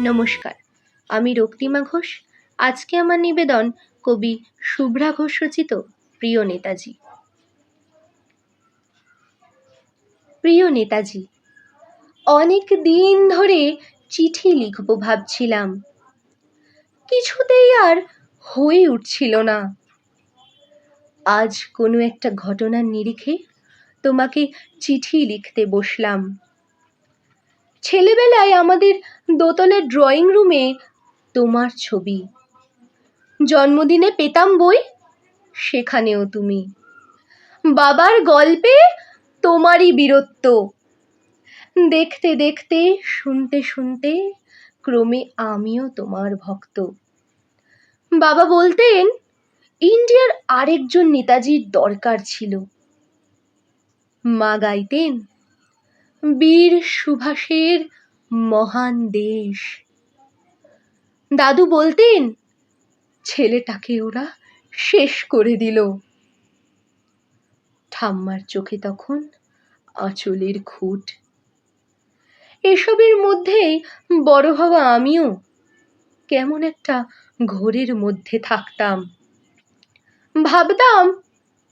নমস্কার। আমি রক্তিমা ঘোষ। আজকে আমার নিবেদন কবি শুভ্রা ঘোষ রচিত প্রিয় নেতাজি। প্রিয় নেতাজি, অনেক দিন ধরে চিঠি লিখব ভাবছিলাম। কিছুতেই আর হয়ে উঠছিল না। আজ কোনো একটা ঘটনার নিরিখে তোমাকে চিঠি লিখতে বসলাম। ছেলেবেলায় আমাদের দোতলার ড্রয়িং রুমে তোমার ছবি। জন্মদিনে পেতাম বই, সেখানেও তুমি। বাবার গল্পে তোমারই বীরত্ব। দেখতে দেখতে, শুনতে শুনতে, ক্রমে আমিও তোমার ভক্ত। বাবা বলতেন, ইন্ডিয়ার আরেকজন নেতাজির দরকার ছিল। মা গাইতেন বীর সুভাষের মহান দেশ। দাদু বলতেন, ছেলেটাকে ওরা শেষ করে দিল। ঠাম্মার চোখে তখন আঁচলের খুঁট। এসবের মধ্যেই বড় হওয়া আমিও কেমন একটা ঘোরের মধ্যে থাকতাম। ভাবতাম,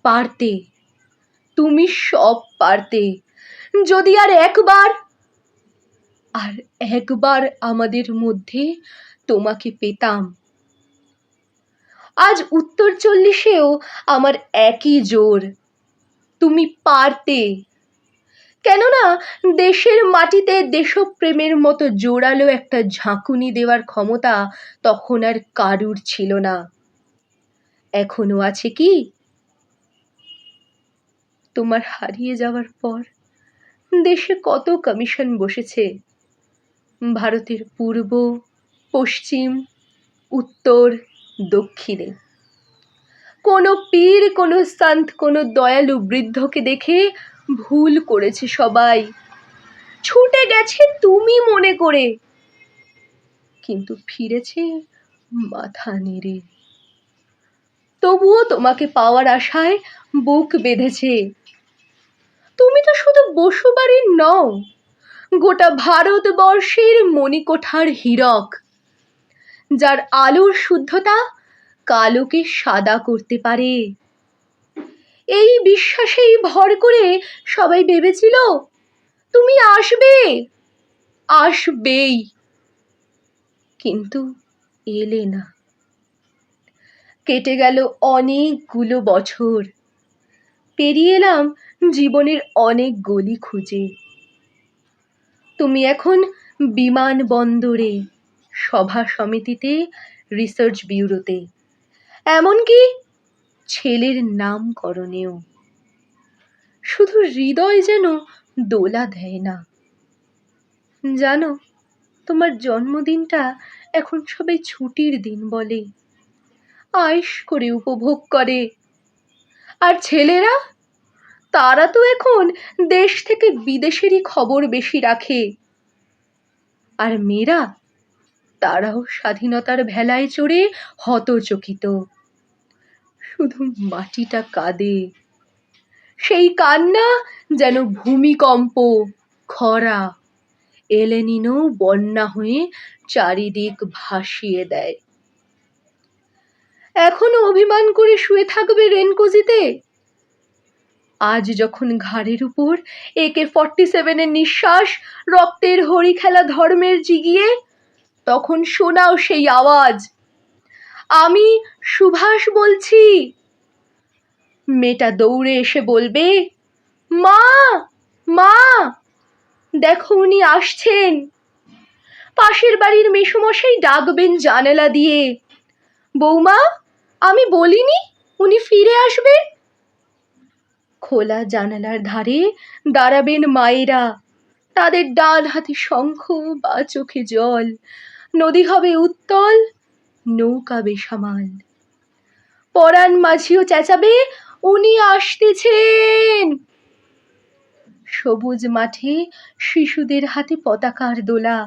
পারতে, তুমি সব পারতে। যদি আর একবার। আর একবার আমাদের মধ্যে তোমাকে পেতাম। আজ উত্তর চল্লিশেও আমার একই জোর। তুমি পারতে। কেননা দেশের মাটিতে দেশপ্রেমের মতো জোরালো একটা ঝাঁকুনি দেওয়ার ক্ষমতা তখন আর কারুর ছিল না। এখনও আছে কি? তোমার হারিয়ে যাওয়ার পর দেশে কত কমিশন বসেছে? ভারতের পূর্ব, পশ্চিম, উত্তর, দক্ষিণে। কোনো পীর, কোনো সন্ত, কোনো দয়ালু বৃদ্ধকে দেখে ভুল করেছে সবাই। ছুটে গেছে তুমি মনে করে। কিন্তু ফিরেছে মাথা নেড়ে। তবুও তোমাকে পাওয়ার আশায় বুক বেঁধেছে। বসুবাড়ির নও। গোটা ভারতবর্ষের মণিকোঠার হীরক। যার আলোর শুদ্ধতা কালোকে সাদা করতে পারে। এই বিশ্বাসেই ভর করে সবাই ভেবেছিল, তুমি আসবে? আসবেই। কিন্তু এলে না। কেটে গেল অনেকগুলো বছর। পেরিয়ে এলাম জীবনের অনেক গলি খুঁজে। তুমি এখন বিমানবন্দরে সভা সমিতিতে রিসার্চ ব্যুরোতে এমনকি ছেলের নামকরণেও। শুধু হৃদয় যেন দোলা দেয় না। জানো, তোমার জন্মদিনটা এখন সবাই ছুটির দিন বলে। আয়েস করে উপভোগ করে। আর ছেলেরা? তারা তো এখন দেশ থেকে বিদেশেরই খবর বেশি রাখে। আর মেয়েরা? তারাও স্বাধীনতার ভেলায় চড়ে হতচকিত। শুধু মাটিটা কাঁদে। সেই কান্না যেন ভূমিকম্প, খরা এলেনিনো বন্যা হয়ে চারিদিক ভাসিয়ে দেয়। এখনও অভিমান করে শুয়ে থাকবে রেনকোজিতে? আজ যখন ঘাড়ের উপর একে ফর্টি সেভেনের নিঃশ্বাস, রক্তের হরি খেলা ধর্মের জিগিয়ে, তখন শোনাও সেই আওয়াজ। আমি সুভাষ বলছি। মেয়েটা দৌড়ে এসে বলবে, মা মা, দেখো উনি আসছেন। পাশের বাড়ির মেসুমশাই ডাকবেন জানালা দিয়ে, বৌমা আমি বলিনি উনি ফিরে আসবেন খোলা জানালার ধারে দাঁড়াবেন মায়েরা। তাদের ডান হাতে শঙ্খ বা চোখে জল। নদী হবে উত্তল, নৌকা বেসামাল। পরাণ মাঝিও চেঁচাবে, উনি আসতেছেন! সবুজ মাঠে শিশুদের হাতে পতাকার দোলা।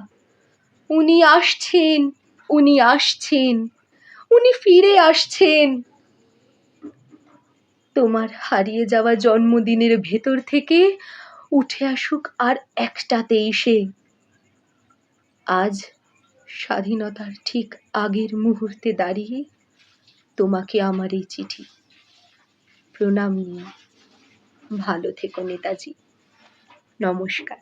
উনি আসছেন উনি আসছেন। উনি ফিরে আসছেন। তোমার হারিয়ে যাওয়া জন্মদিনের ভেতর থেকে উঠে আসুক আর একটা তেইশে আজ স্বাধীনতার ঠিক আগের মুহূর্তে দাঁড়িয়ে তোমাকে আমার এই চিঠি। প্রণাম নিয়ে। ভালো থেকো নেতাজি। নমস্কার।